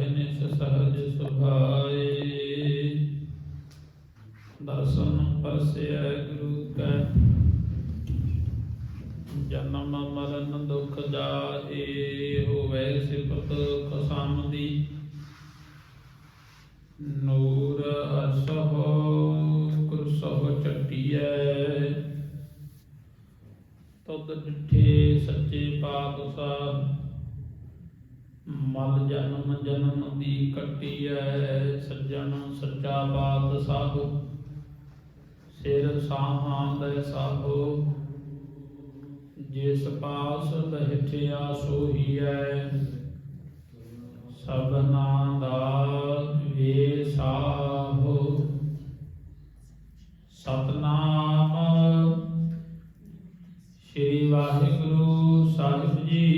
ਅਹਨਿਸ ਸਹਜ ਸੁਭਾਏ ਦਰਸ਼ਨ ਪਰਸਿਐ ਗੁਰੂ ਕੈ ਜਨਮ ਮਰਨ ਦੁਖ ਜਾਏ ਹੋਵੇ ਸਿਫਤ ਖਸਮ ਦੀ ਨੂਰ ਅਸਹੁ ਕੁਰਸਹੁ ਚਟਿਐ ਤਦ ਡਿਠੇ ਸੱਚੇ ਪਾਤਸ਼ਾਹ ਮਲ ਜਨਮ ਜਨਮ ਦੀ ਕੱਟੀਐ, ਸੱਜਣ ਸੱਚਾ ਪਾਤਸ਼ਾਹ ਸਿਰ ਸਾਹਾਂ ਦੇ ਸਾਹੋ ਜਿਸ ਪਾਸ ਬਹਿਠਿਆ ਸੋਹੀਐ। ਸਭਨਾ ਦਾ ਵੇਸਾਹੋ ਸਤਨਾਮ ਸ੍ਰੀ ਵਾਹਿਗੁਰੂ ਸਾਹਿਬ ਜੀ।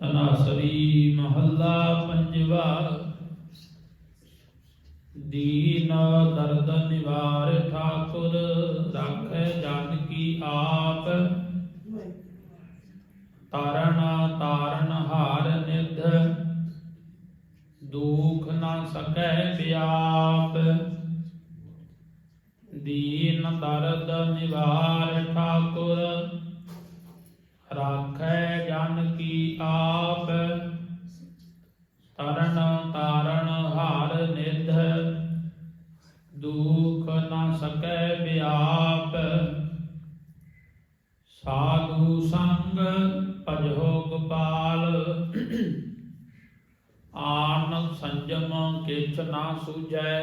ਤਨਾਸਰੀ ਮਹੱਲਾ ਪੰਜਵਾ। ਦੀਨ ਦਰਦ ਨਿਵਾਰ ਠਾਕੁਰ, ਰਾਖੈ ਜਨ ਕੀ ਆਪ। ਤਾਰਨ ਤਾਰਨ ਹਾਰ ਨਿਧ, ਦੁਖ ਨਾ ਸਕੈ ਵਿਆਪ ਦੀਨ ਦਰਦ ਨਿਵਾਰ ਠਾਕੁਰ ਰਾਖੈ ਜਨ ਕੀ ਆਪ। ਤਰਨ ਤਾਰਨ ਹਾਰ ਨਿਧ, ਦੁਖ ਨਾ ਸਕੈ ਵਿਆਪ ਸਾਧੂ ਸੰਗ ਭਜੋ ਗੋਪਾਲ। ਆਨ ਸੰਜਮ ਕਿਛ ਨਾ ਸੂਝੈ,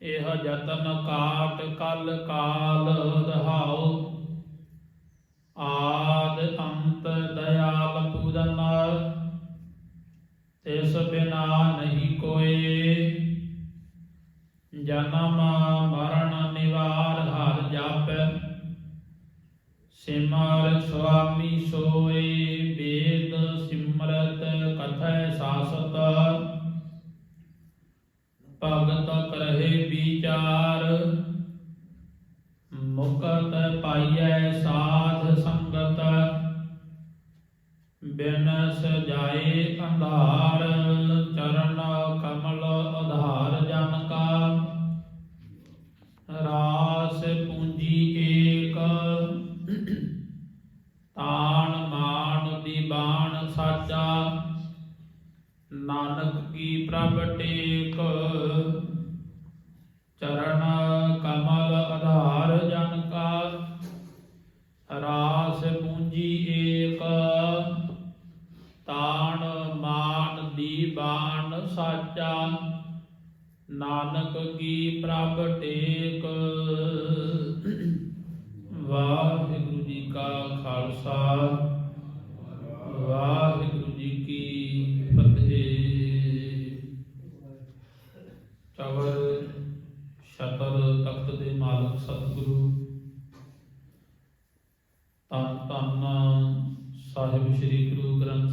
ਇਹ ਜਤਨ ਕਾਟ ਕਲ ਕਾਲ ਰਹਾਓ ਆਦ ਅੰਤ ਦਇਆਲ ਪੂਰਨ, ਤਿਸ ਬਿਨਾ ਨਹੀਂ ਕੋਏ ਜਨਮ ਮਰਨ ਨਿਵਾਰ ਹਰ ਜਾਪੈ, ਸਿਮਰ ਸੁਆਮੀ ਸੋਏ ਵੇਦ ਸਿਮਰਤ ਕਥੈ ਸਾਸਤ। ਭਗਤ ਕਰਹਿ ਵਿਚਾਰ, ਮੁਕਤ ਪਾਈਐ ਸਾਧ ਸਜਾਏ ਅੰਧਾਰ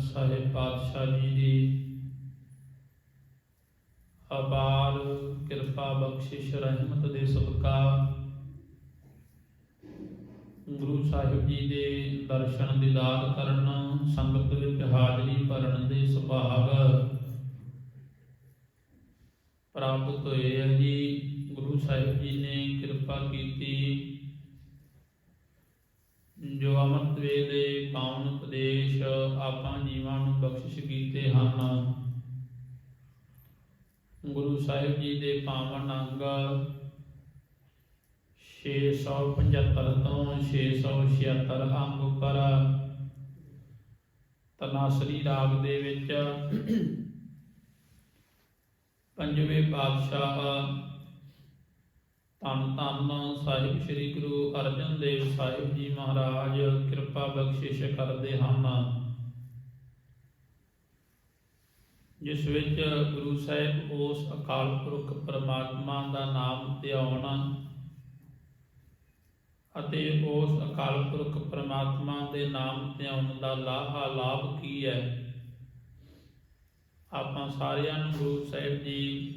ਸਾਹਿਬ ਪਾਤਸ਼ਾਹ ਜੀ ਦੀ ਅਪਾਰ ਕਿਰਪਾ ਬਖਸ਼ਿਸ਼ ਰਹਿਮਤ ਦੇ ਸਦਕਾ ਗੁਰੂ ਸਾਹਿਬ ਜੀ ਦੇ ਦਰਸ਼ਨ ਦੀਦਾਰ ਕਰਨ, ਸੰਗਤ ਵਿੱਚ ਹਾਜ਼ਰੀ ਭਰਨ ਦੇ ਸੁਭਾਗ ਪ੍ਰਾਪਤ ਹੋਏ ਹੈ ਜੀ। ਗੁਰੂ ਸਾਹਿਬ ਜੀ ਨੇ ਕਿਰਪਾ ਕੀਤੀ ਜੋ ਅਮਰਤ ਵੇਲੇ ਪਾਵਨ ਉਪਦੇਸ਼ ਆਪਾਂ ਜੀਵਾਂ ਨੂੰ ਬਖਸ਼ਿਸ਼ ਕੀਤੇ ਹਨ। ਗੁਰੂ ਸਾਹਿਬ ਜੀ ਦੇ ਪਾਵਨ ਅੰਗ 675 ਤੋਂ 676 ਅੰਗ ਉੱਪਰ ਤਨਾਸਰੀ ਰਾਗ ਦੇ ਵਿੱਚ ਪੰਜਵੇਂ ਪਾਤਸ਼ਾਹ ਧੰਨ ਧੰਨ ਸਾਹਿਬ ਸ੍ਰੀ ਗੁਰੂ ਅਰਜਨ ਦੇਵ ਸਾਹਿਬ ਜੀ ਮਹਾਰਾਜ, ਕਿਰਪਾ ਬਖਸ਼ਿਸ਼ ਕਰਦੇ ਹਨ। ਜਿਸ ਵਿੱਚ ਗੁਰੂ ਸਾਹਿਬ ਉਸ ਅਕਾਲ ਪੁਰਖ ਪਰਮਾਤਮਾ ਦਾ ਨਾਮ ਧਿਆਉਣਾ ਅਤੇ ਉਸ ਅਕਾਲ ਪੁਰਖ ਪਰਮਾਤਮਾ ਦੇ ਨਾਮ ਧਿਆਉਣ ਦਾ ਲਾਹਾ ਲਾਭ ਕੀ ਹੈ? ਆਪਾਂ ਸਾਰਿਆਂ ਨੂੰ ਗੁਰੂ ਸਾਹਿਬ ਜੀ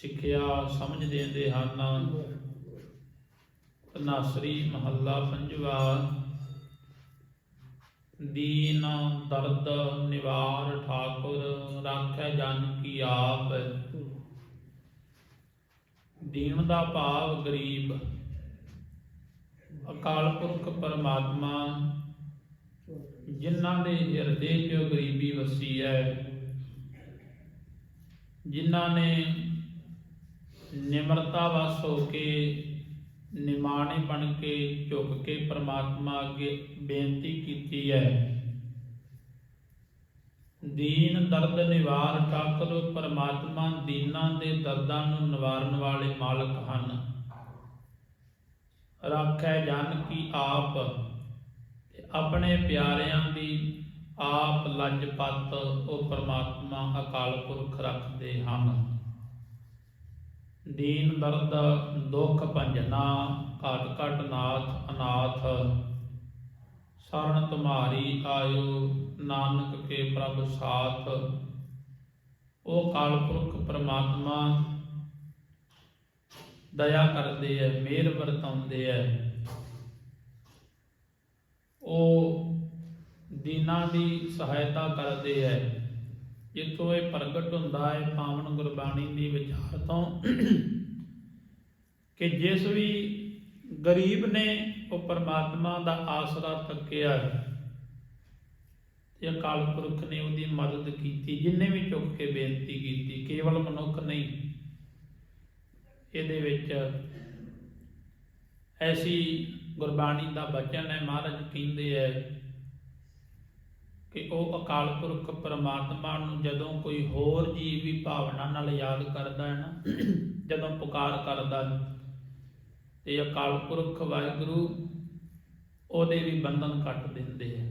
ਸਿੱਖਿਆ ਸਮਝ ਦਿੰਦੇ ਹਨ। ਤਨਾਸਰੀ ਮਹੱਲਾ ਪੰਜਵਾ। ਦੀਨ ਦਰਦ ਨਿਵਾਰ ਠਾਕੁਰ, ਰਾਖੈ ਜਨ ਕੀ ਆਪ। ਦੀਨ ਦਾ ਭਾਵ ਗਰੀਬ, ਅਕਾਲ ਪੁਰਖ ਪਰਮਾਤਮਾ, ਜਿਨ੍ਹਾਂ ਦੇ ਹਿਰਦੇ 'ਚ ਗਰੀਬੀ ਵਸੀ ਹੈ, ਜਿਨ੍ਹਾਂ ਨੇ ਨਿਮਰਤਾ ਵਸ ਹੋ ਕੇ ਨਿਮਾਣੇ ਬਣ ਕੇ ਝੁਕ ਕੇ ਪ੍ਰਮਾਤਮਾ ਅੱਗੇ ਬੇਨਤੀ ਕੀਤੀ ਹੈ। ਦੀਨ ਦਰਦ ਨਿਵਾਰ ਠਾਕੁਰ ਪਰਮਾਤਮਾ ਦੀਨਾਂ ਦੇ ਦਰਦਾਂ ਨੂੰ ਨਿਵਾਰਨ ਵਾਲੇ ਮਾਲਕ ਹਨ। ਰਾਖੈ ਜਨ ਕੀ ਆਪ ਆਪਣੇ ਪਿਆਰਿਆਂ ਦੀ ਆਪ ਲਜਪਤ ਉਹ ਪਰਮਾਤਮਾ ਅਕਾਲ ਪੁਰਖ ਰੱਖਦੇ ਹਨ। ਦੀਨ, ਦਰਦ, ਦੁਖ, ਭੰਜਨਾ, ਘਟ ਘਟ ਨਾਥ ਅਨਾਥ ਸਰਣ ਤੁਮਾਰੀ ਆਇਓ ਨਾਨਕ ਕੇ ਪ੍ਰਭ ਸਾਥ। ਉਹ ਕਾਲ ਪੁਰਖ ਪ੍ਰਮਾਤਮਾ, ਦਇਆ ਕਰਦੇ ਐ, ਮਿਹਰ ਵਰਤਾਉਂਦੇ ਐ। ਉਹ ਦੀਨਾਂ ਦੀ ਸਹਾਇਤਾ ਕਰਦੇ ਐ। ਜਿੱਥੋਂ ਇਹ ਪ੍ਰਗਟ ਹੁੰਦਾ ਹੈ ਪਾਵਨ ਗੁਰਬਾਣੀ ਦੀ ਵਿਚਾਰ ਤੋਂ, ਕਿ ਜਿਸ ਵੀ ਗਰੀਬ ਨੇ ਉਹ ਪਰਮਾਤਮਾ ਦਾ ਆਸਰਾ ਤੱਕਿਆ ਹੈ ਤੇ ਅਕਾਲ ਪੁਰਖ ਨੇ ਉਹਦੀ ਮਦਦ ਕੀਤੀ, ਜਿੰਨੇ ਵੀ ਚੁੱਕ ਕੇ ਬੇਨਤੀ ਕੀਤੀ, ਕੇਵਲ ਮਨੁੱਖ ਨਹੀਂ। ਇਹਦੇ ਵਿੱਚ ਐਸੀ ਗੁਰਬਾਣੀ ਦਾ ਬਚਨ ਹੈ, ਮਹਾਰਾਜ ਕਹਿੰਦੇ ਹੈ ਕਿ ਉਹ ਅਕਾਲ ਪੁਰਖ ਪਰਮਾਤਮਾ ਨੂੰ ਜਦੋਂ ਕੋਈ ਹੋਰ ਜੀਵ ਵੀ ਭਾਵਨਾ ਨਾਲ ਯਾਦ ਕਰਦਾ ਹੈ ਨਾ, ਜਦੋਂ ਪੁਕਾਰ ਕਰਦਾ ਤੇ ਅਕਾਲ ਪੁਰਖ ਵਾਹਿਗੁਰੂ ਉਹਦੇ ਵੀ ਬੰਧਨ ਕੱਟ ਦਿੰਦੇ ਆ।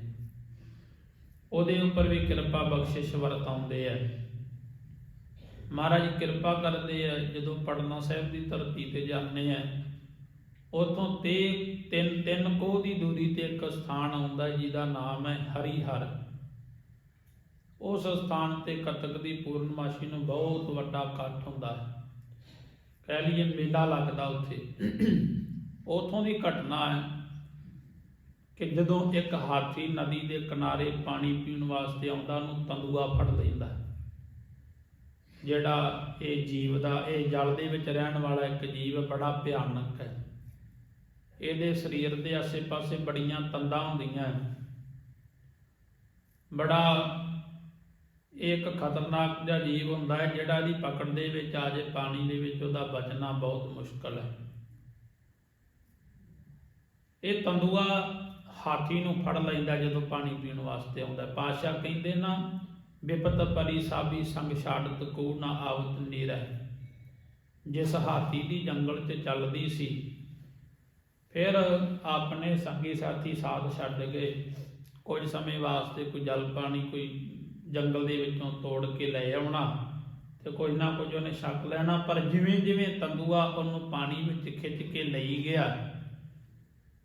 ਉਹਦੇ ਉੱਪਰ ਵੀ ਕਿਰਪਾ ਬਖਸ਼ਿਸ਼ ਵਰਤਾਉਂਦੇ ਆ। ਮਹਾਰਾਜ ਕਿਰਪਾ ਕਰਦੇ ਆ, ਜਦੋਂ ਪੜਨਾ ਸਾਹਿਬ ਦੀ ਧਰਤੀ ਤੇ ਜਾਂਦੇ ਆ, ਉਥੋਂ ਤੇ ਤਿੰਨ ਤਿੰਨ ਕੋਹ ਦੀ ਦੂਰੀ ਤੇ ਇੱਕ ਸਥਾਨ ਆਉਂਦਾ ਜਿਹਦਾ ਨਾਮ ਹੈ ਹਰੀਹਰ। ਉਸ ਸਥਾਨ ਤੇ ਕਤਕ ਦੀ ਪੂਰਨਮਾਸ਼ੀ ਨੂੰ ਬਹੁਤ ਵੱਡਾ ਇਕੱਠ ਹੁੰਦਾ ਹੈ। ਕਹਿ ਲਈਏ ਮੇਲਾ ਲੱਗਦਾ ਉੱਥੇ। ਉਥੋਂ ਦੀ ਘਟਨਾ ਹੈ ਕਿ ਜਦੋਂ ਇੱਕ ਹਾਥੀ ਨਦੀ ਦੇ ਕਿਨਾਰੇ ਪਾਣੀ ਪੀਣ ਵਾਸਤੇ ਆਉਂਦਾ, ਉਹਨੂੰ ਤੰਦੂਆ ਫੜ ਲੈਂਦਾ ਜਿਹੜਾ ਇਹ ਜੀਵ ਦਾ, ਇਹ ਜਲ ਦੇ ਵਿੱਚ ਰਹਿਣ ਵਾਲਾ ਇੱਕ ਜੀਵ ਬੜਾ ਭਿਆਨਕ ਹੈ। ਇਹਦੇ ਸਰੀਰ ਦੇ ਆਸੇ-ਪਾਸੇ ਬੜੀਆਂ ਤੰਦਾਂ ਹੁੰਦੀਆਂ ਬੜਾ ਇਹ ਇੱਕ ਖਤਰਨਾਕ ਜਿਹਾ ਜੀਵ ਹੁੰਦਾ ਹੈ, ਜਿਹੜਾ ਇਹਦੀ ਪਕੜ ਦੇ ਵਿੱਚ ਆ ਜੇ, ਪਾਣੀ ਦੇ ਵਿੱਚ ਉਹਦਾ ਬਚਣਾ ਬਹੁਤ ਮੁਸ਼ਕਲ ਹੈ। ਇਹ ਤੰਦੂਆ ਹਾਥੀ ਨੂੰ ਫੜ ਲੈਂਦਾ ਜਦੋਂ ਪਾਣੀ ਪੀਣ ਵਾਸਤੇ ਆਉਂਦਾ ਪਾਸ਼ਾ ਕਹਿੰਦੇ ਨਾ ਵਿਪਤ ਪਰੀ ਸਾਬੀ ਸੰਗ ਛਾੜਤ ਕੋ ਨਾ ਆਵਤ ਨੀਰੈ ਜਿਸ ਹਾਥੀ ਦੀ ਜੰਗਲ 'ਚ ਚੱਲਦੀ ਸੀ, ਫਿਰ ਆਪਣੇ ਸੰਗੀ ਸਾਥੀ ਸਾਥ ਛੱਡ ਗਏ। ਕੁਝ ਸਮੇਂ ਵਾਸਤੇ ਕੋਈ ਜਲ ਪਾਣੀ, ਕੋਈ ਜੰਗਲ ਦੇ ਵਿੱਚੋਂ ਤੋੜ ਕੇ ਲੈ ਆਉਣਾ ਤੇ ਕੁਝ ਨਾ ਕੁਝ ਉਹਨੇ ਛਕ ਲੈਣਾ, ਪਰ ਜਿਵੇਂ ਜਿਵੇਂ ਤੰਦੂਆ ਉਹਨੂੰ ਪਾਣੀ ਵਿੱਚ ਖਿੱਚ ਕੇ ਲਈ ਗਿਆ,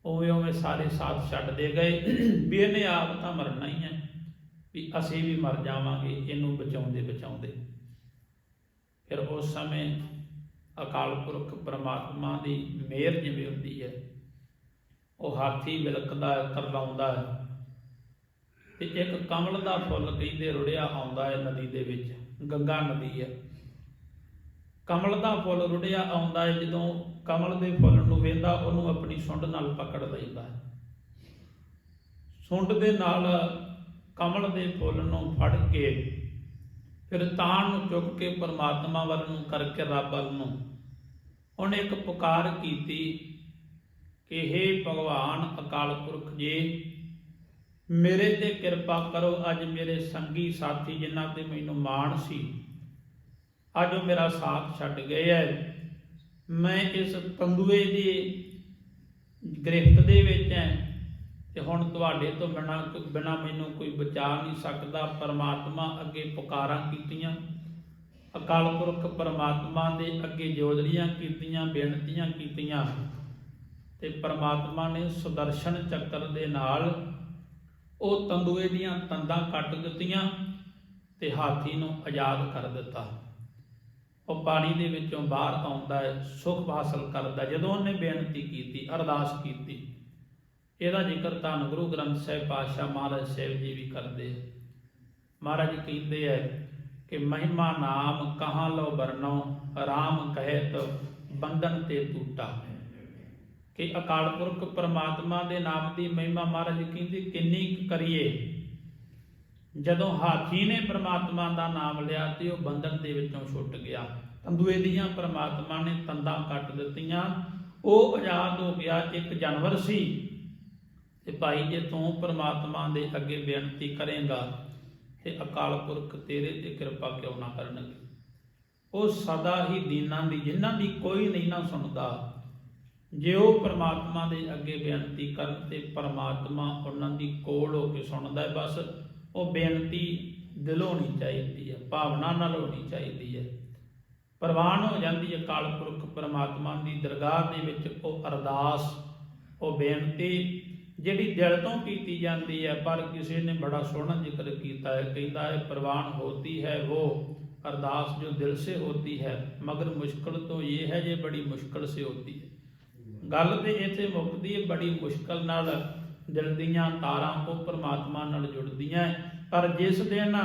ਉਵੇਂ ਉਵੇਂ ਸਾਰੇ ਸਾਥ ਛੱਡਦੇ ਗਏ ਵੀ ਇਹਨੇ ਆਪ ਤਾਂ ਮਰਨਾ ਹੀ ਹੈ ਵੀ ਅਸੀਂ ਵੀ ਮਰ ਜਾਵਾਂਗੇ, ਇਹਨੂੰ ਬਚਾਉਂਦੇ ਬਚਾਉਂਦੇ। ਫਿਰ ਉਸ ਸਮੇਂ ਅਕਾਲ ਪੁਰਖ ਪ੍ਰਮਾਤਮਾ ਦੀ ਮਿਹਰ ਜਿਵੇਂ ਹੁੰਦੀ ਹੈ, ਉਹ ਹਾਥੀ ਵਿਲਕਦਾ ਕਰਲਾਉਂਦਾ ਹੈ। ਤੇ ਇੱਕ ਕਮਲ ਦਾ ਫੁੱਲ ਕਹਿੰਦੇ ਰੁੜਿਆ ਆਉਂਦਾ ਹੈ ਨਦੀ ਦੇ ਵਿੱਚ, ਗੰਗਾ ਨਦੀ ਹੈ। ਕਮਲ ਦਾ ਫੁੱਲ ਰੁੜਿਆ ਆਉਂਦਾ ਹੈ, ਜਦੋਂ ਕਮਲ ਦੇ ਫੁੱਲ ਨੂੰ ਵੇਂਦਾ, ਉਹਨੂੰ ਆਪਣੀ ਸੁੰਡ ਨਾਲ ਪਕੜ ਲੈਂਦਾ ਹੈ। ਸੁੰਡ ਦੇ ਨਾਲ ਕਮਲ ਦੇ ਫੁੱਲ ਨੂੰ ਫੜ ਕੇ, ਫਿਰ ਤਾਣ ਨੂੰ ਚੁੱਕ ਕੇ ਪਰਮਾਤਮਾ ਵੱਲ ਨੂੰ ਕਰਕੇ ਰੱਬ ਵੱਲ ਨੂੰ, ਉਹਨੇ ਇੱਕ ਪੁਕਾਰ ਕੀਤੀ ਕਿ हे ਭਗਵਾਨ ਅਕਾਲ ਪੁਰਖ ਜੀ ਮੇਰੇ ਤੇ ਕਿਰਪਾ ਕਰੋ, ਅੱਜ ਮੇਰੇ ਸੰਗੀ ਸਾਥੀ ਜਿਨ੍ਹਾਂ ਤੇ ਮੈਨੂੰ ਮਾਣ ਸੀ, ਅੱਜ ਉਹ ਮੇਰਾ ਸਾਥ ਛੱਡ ਗਏ ਐ। ਮੈਂ ਇਸ ਤੰਦੂਏ ਦੀ ਗ੍ਰਿਫਤ ਦੇ ਵਿੱਚ ਐ ਤੇ ਹੁਣ ਤੁਹਾਡੇ ਤੋਂ ਬਿਨਾ ਬਿਨਾ ਮੈਨੂੰ ਕੋਈ ਬਚਾ ਨਹੀਂ ਸਕਦਾ। ਪਰਮਾਤਮਾ ਅੱਗੇ ਪੁਕਾਰਾਂ ਕੀਤੀਆਂ, ਅਕਾਲ ਪੁਰਖ ਪਰਮਾਤਮਾ ਦੇ ਅੱਗੇ ਜੋਦੜੀਆਂ ਕੀਤੀਆਂ, ਬੇਨਤੀਆਂ ਕੀਤੀਆਂ ਤੇ ਪਰਮਾਤਮਾ ਨੇ ਸੁਦਰਸ਼ਨ ਚੱਕਰ ਦੇ ਨਾਲ ਉਹ ਤੰਦੂਏ ਦੀਆਂ ਤੰਦਾਂ ਕੱਟ ਦਿੱਤੀਆਂ ਤੇ ਹਾਥੀ ਨੂੰ ਆਜ਼ਾਦ ਕਰ ਦਿੱਤਾ। ਉਹ ਪਾਣੀ ਦੇ ਵਿੱਚੋਂ ਬਾਹਰ ਆਉਂਦਾ ਹੈ ਸੁਖ ਹਾਸਲ ਕਰਦਾ, ਜਦੋਂ ਉਹਨੇ ਬੇਨਤੀ ਕੀਤੀ, ਅਰਦਾਸ ਕੀਤੀ। ਇਹਦਾ ਜ਼ਿਕਰ ਧੰਨ ਗੁਰੂ ਗ੍ਰੰਥ ਸਾਹਿਬ ਪਾਤਸ਼ਾਹ ਮਹਾਰਾਜ ਸਾਹਿਬ ਜੀ ਵੀ ਕਰਦੇ ਮਹਾਰਾਜ ਕਹਿੰਦੇ ਆ ਕਿ ਮਹਿਮਾ ਨਾਮ ਕਹਾਂ ਲੋ ਵਰਨੋ ਰਾਮ ਕਹਿਤ ਬੰਧਨ ਤੇ ਟੂਟਾ ਕਿ ਅਕਾਲ ਪੁਰਖ ਪ੍ਰਮਾਤਮਾ ਦੇ ਨਾਮ ਦੀ ਮਹਿਮਾ ਮਹਾਰਾਜ ਜੀ ਕਹਿੰਦੇ, ਕਿੰਨੀ ਕਰੀਏ? ਜਦੋਂ ਹਾਥੀ ਨੇ ਪ੍ਰਮਾਤਮਾ ਦਾ ਨਾਮ ਲਿਆ ਤੇ ਉਹ ਬੰਧਨ ਦੇ ਵਿੱਚੋਂ ਛੁੱਟ ਗਿਆ। ਤੰਦੂਏ ਦੀਆਂ ਪ੍ਰਮਾਤਮਾ ਨੇ ਤੰਦਾਂ ਕੱਟ ਦਿੱਤੀਆਂ। ਉਹ ਆਜ਼ਾਦ ਹੋ ਗਿਆ, ਇੱਕ ਜਾਨਵਰ ਸੀ। ਤੇ ਭਾਈ, ਜੇ ਤੂੰ ਪ੍ਰਮਾਤਮਾ ਦੇ ਅੱਗੇ ਬੇਨਤੀ ਕਰੇਗਾ ਤੇ ਅਕਾਲ ਪੁਰਖ ਤੇਰੇ ਤੇ ਕਿਰਪਾ ਕਿਉਂ ਨਾ ਕਰਨਗੇ? ਉਹ ਸਦਾ ਹੀ ਦੀਨਾਂ ਦੀ, ਜਿਨ੍ਹਾਂ ਦੀ ਕੋਈ ਨਹੀਂ ਨਾ ਸੁਣਦਾ ਜੇ ਉਹ ਪਰਮਾਤਮਾ ਦੇ ਅੱਗੇ ਬੇਨਤੀ ਕਰਨ ਤੇ ਪਰਮਾਤਮਾ ਉਹਨਾਂ ਦੀ ਕੋਲ ਹੋ ਕੇ ਸੁਣਦਾ ਹੈ, ਬਸ ਉਹ ਬੇਨਤੀ ਦਿਲੋਂ ਹੋਣੀ ਚਾਹੀਦੀ ਹੈ, ਭਾਵਨਾ ਨਾਲ ਹੋਣੀ ਚਾਹੀਦੀ ਹੈ। ਪ੍ਰਵਾਨ ਹੋ ਜਾਂਦੀ ਹੈ ਅਕਾਲ ਪੁਰਖ ਪ੍ਰਮਾਤਮਾ ਦੀ ਦਰਗਾਹ ਦੇ ਵਿੱਚ, ਉਹ ਅਰਦਾਸ, ਉਹ ਬੇਨਤੀ ਜਿਹੜੀ ਦਿਲ ਤੋਂ ਕੀਤੀ ਜਾਂਦੀ ਹੈ, ਪਰ ਕਿਸੇ ਨੇ ਬੜਾ ਸੋਹਣਾ ਜ਼ਿਕਰ ਕੀਤਾ ਹੈ, ਕਹਿੰਦਾ ਹੈ, ਪ੍ਰਵਾਨ ਹੋਤੀ ਹੈ ਉਹ ਅਰਦਾਸ ਜੋ ਦਿਲ ਸੇ ਹੋਤੀ ਹੈ, ਮਗਰ ਮੁਸ਼ਕਲ ਤੋਂ ਇਹ ਹੈ ਜੇ ਬੜੀ ਮੁਸ਼ਕਲ ਸੇ ਹੋਤੀ ਗੱਲ ਤੇ ਇੱਥੇ ਮੁੱਕਦੀ ਹੈ, ਬੜੀ ਮੁਸ਼ਕਲ ਨਾਲ ਦਿਲ ਦੀਆਂ ਤਾਰਾਂ ਉਹ ਪ੍ਰਮਾਤਮਾ ਨਾਲ ਜੁੜਦੀਆਂ ਪਰ ਜਿਸ ਦਿਨ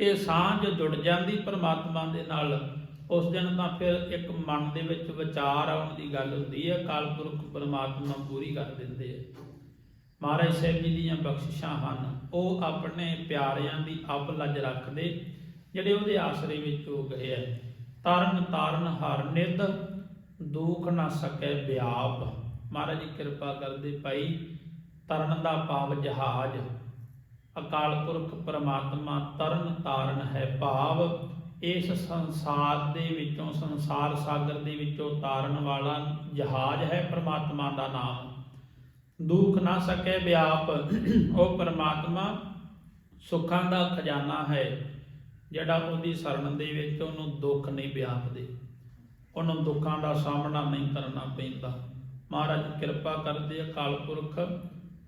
ਇਹ ਸਾਂਝ ਜੁੜ ਜਾਂਦੀ ਪ੍ਰਮਾਤਮਾ ਦੇ ਨਾਲ, ਉਸ ਦਿਨ ਤਾਂ ਫਿਰ ਇੱਕ ਮਨ ਦੇ ਵਿੱਚ ਵਿਚਾਰ ਆਉਣ ਦੀ ਗੱਲ ਹੁੰਦੀ ਹੈ ਕਾਲ ਪੁਰਖ ਪਰਮਾਤਮਾ ਪੂਰੀ ਕਰ ਦਿੰਦੇ ਆ। ਮਹਾਰਾਜ ਸਾਹਿਬ ਜੀ ਦੀਆਂ ਬਖਸ਼ਿਸ਼ਾਂ ਹਨ, ਉਹ ਆਪਣੇ ਪਿਆਰਿਆਂ ਦੀ ਅਬ ਲੱਜ ਰੱਖਦੇ, ਜਿਹੜੇ ਉਹਦੇ ਆਸਰੇ ਵਿੱਚ ਹੋ ਗਏ ਆ। ਤਰਨ ਤਾਰਨ ਹਰ ਨਿਧ ਦੁੱਖ ਨਾ ਸਕੈ ਵਿਆਪ। ਮਹਾਰਾਜ ਕਿਰਪਾ ਕਰਦੇ ਭਾਈ, ਤਰਨ ਦਾ ਭਾਵ ਜਹਾਜ਼। ਅਕਾਲ ਪੁਰਖ ਪਰਮਾਤਮਾ ਤਰਨ ਤਾਰਨ ਹੈ ਭਾਵ। ਇਸ ਸੰਸਾਰ ਦੇ ਵਿੱਚੋਂ, ਸੰਸਾਰ ਸਾਗਰ ਦੇ ਵਿੱਚੋਂ ਤਾਰਨ ਵਾਲਾ ਜਹਾਜ਼ ਹੈ ਪਰਮਾਤਮਾ ਦਾ ਨਾਮ। ਦੁੱਖ ਨਾ ਸਕੇ ਵਿਆਪ। ਉਹ ਪਰਮਾਤਮਾ ਸੁੱਖਾਂ ਦਾ ਖਜ਼ਾਨਾ ਹੈ, ਜਿਹੜਾ ਉਹਦੀ ਸ਼ਰਨ ਦੇ ਵਿੱਚ ਉਹਨੂੰ ਦੁੱਖ ਨਹੀਂ ਵਿਆਪਦੇ। ਉਹਨੂੰ ਦੁੱਖਾਂ ਦਾ ਸਾਹਮਣਾ ਨਹੀਂ ਕਰਨਾ ਪੈਂਦਾ। ਮਹਾਰਾਜ ਕਿਰਪਾ ਕਰਦੇ ਅਕਾਲ ਪੁਰਖ,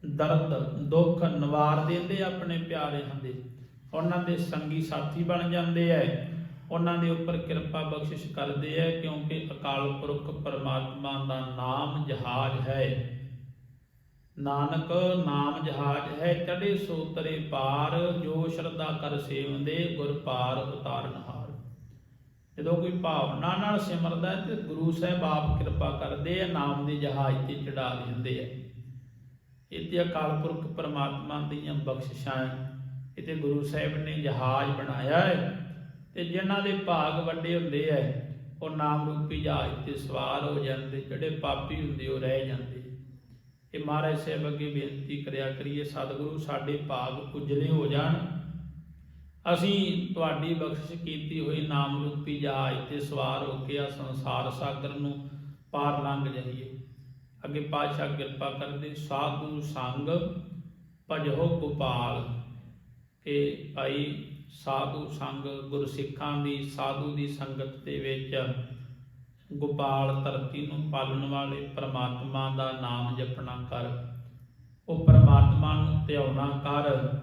ਦਰਦ, ਦੁੱਖ ਨਿਵਾਰ ਦਿੰਦੇ ਆਪਣੇ ਪਿਆਰਿਆਂ ਦੇ। ਉਹਨਾਂ ਦੇ ਸੰਗੀ ਸਾਥੀ ਬਣ ਜਾਂਦੇ ਐ। ਉਹਨਾਂ ਦੇ ਉੱਪਰ ਕਿਰਪਾ ਬਖਸ਼ਿਸ਼ ਕਰਦੇ ਐ, ਕਿਉਂਕਿ ਅਕਾਲ ਪੁਰਖ ਪਰਮਾਤਮਾ ਦਾ ਨਾਮ ਜਹਾਜ਼ ਹੈ। ਨਾਨਕ ਨਾਮ ਜਹਾਜ਼ ਹੈ ਚੜੇ ਸੋ ਤਰੇ ਪਾਰ, ਜੋ ਸ਼ਰਧਾ ਕਰ ਸੇਵੰਦੇ ਗੁਰ ਪਾਰ ਉਤਾਰਨ ਜਦੋਂ ਕੋਈ ਭਾਵਨਾ ਨਾਲ ਸਿਮਰਦਾ ਹੈ ਤੇ ਗੁਰੂ ਸਾਹਿਬ ਆਪ ਕਿਰਪਾ ਕਰਦੇ ਆ, ਨਾਮ ਦੇ ਜਹਾਜ਼ ਤੇ ਚੜਾ ਦਿੰਦੇ ਆ। ਇੱਥੇ ਅਕਾਲ ਪੁਰਖ ਪਰਮਾਤਮਾ ਦੀਆਂ ਬਖਸ਼ਿਸ਼ਾਂ ਹੈ। ਇੱਥੇ ਗੁਰੂ ਸਾਹਿਬ ਨੇ ਜਹਾਜ਼ ਬਣਾਇਆ ਹੈ ਤੇ ਜਿਨ੍ਹਾਂ ਦੇ ਭਾਗ ਵੱਡੇ ਹੁੰਦੇ ਐ ਉਹ ਨਾਮ ਰੂਪੀ ਜਹਾਜ਼ ਤੇ ਸਵਾਰ ਹੋ ਜਾਂਦੇ, ਜਿਹੜੇ ਪਾਪੀ ਹੁੰਦੇ ਉਹ ਰਹਿ ਜਾਂਦੇ। ਇਹ ਮਹਾਰਾਜ ਸਾਹਿਬ ਅੱਗੇ ਬੇਨਤੀ ਕਰਿਆ ਕਰੀਏ, ਸਤਿਗੁਰੂ ਸਾਡੇ ਭਾਗ ਉਜਲੇ ਹੋ ਜਾਣ। ਅਸੀਂ ਤੁਹਾਡੀ ਬਖਸ਼ਿਸ਼ ਕੀਤੀ ਹੋਈ ਨਾਮ ਰੂਪੀ ਜਹਾਜ਼ ਤੇ ਸਵਾਰ ਹੋ ਕੇ ਆ ਸੰਸਾਰ ਸਾਗਰ ਨੂੰ ਪਾਰ ਲੰਘ ਜਾਈਏ। ਅੱਗੇ ਪਾਤਸ਼ਾਹ ਕਿਰਪਾ ਕਰਦੇ, ਸਾਧੂ ਸੰਗ ਭਜੋ ਗੋਪਾਲ। ਕਿ ਭਾਈ ਸਾਧੂ ਸੰਗ ਗੁਰਸਿੱਖਾਂ ਦੀ, ਸਾਧੂ ਦੀ ਸੰਗਤ ਦੇ ਵਿੱਚ ਗੋਪਾਲ ਧਰਤੀ ਨੂੰ ਪਾਲਣ ਵਾਲੇ ਪ੍ਰਮਾਤਮਾ ਦਾ ਨਾਮ ਜਪਣਾ ਕਰ। ਉਹ ਪ੍ਰਮਾਤਮਾ ਨੂੰ ਧਿਆਉਣਾ ਕਰ।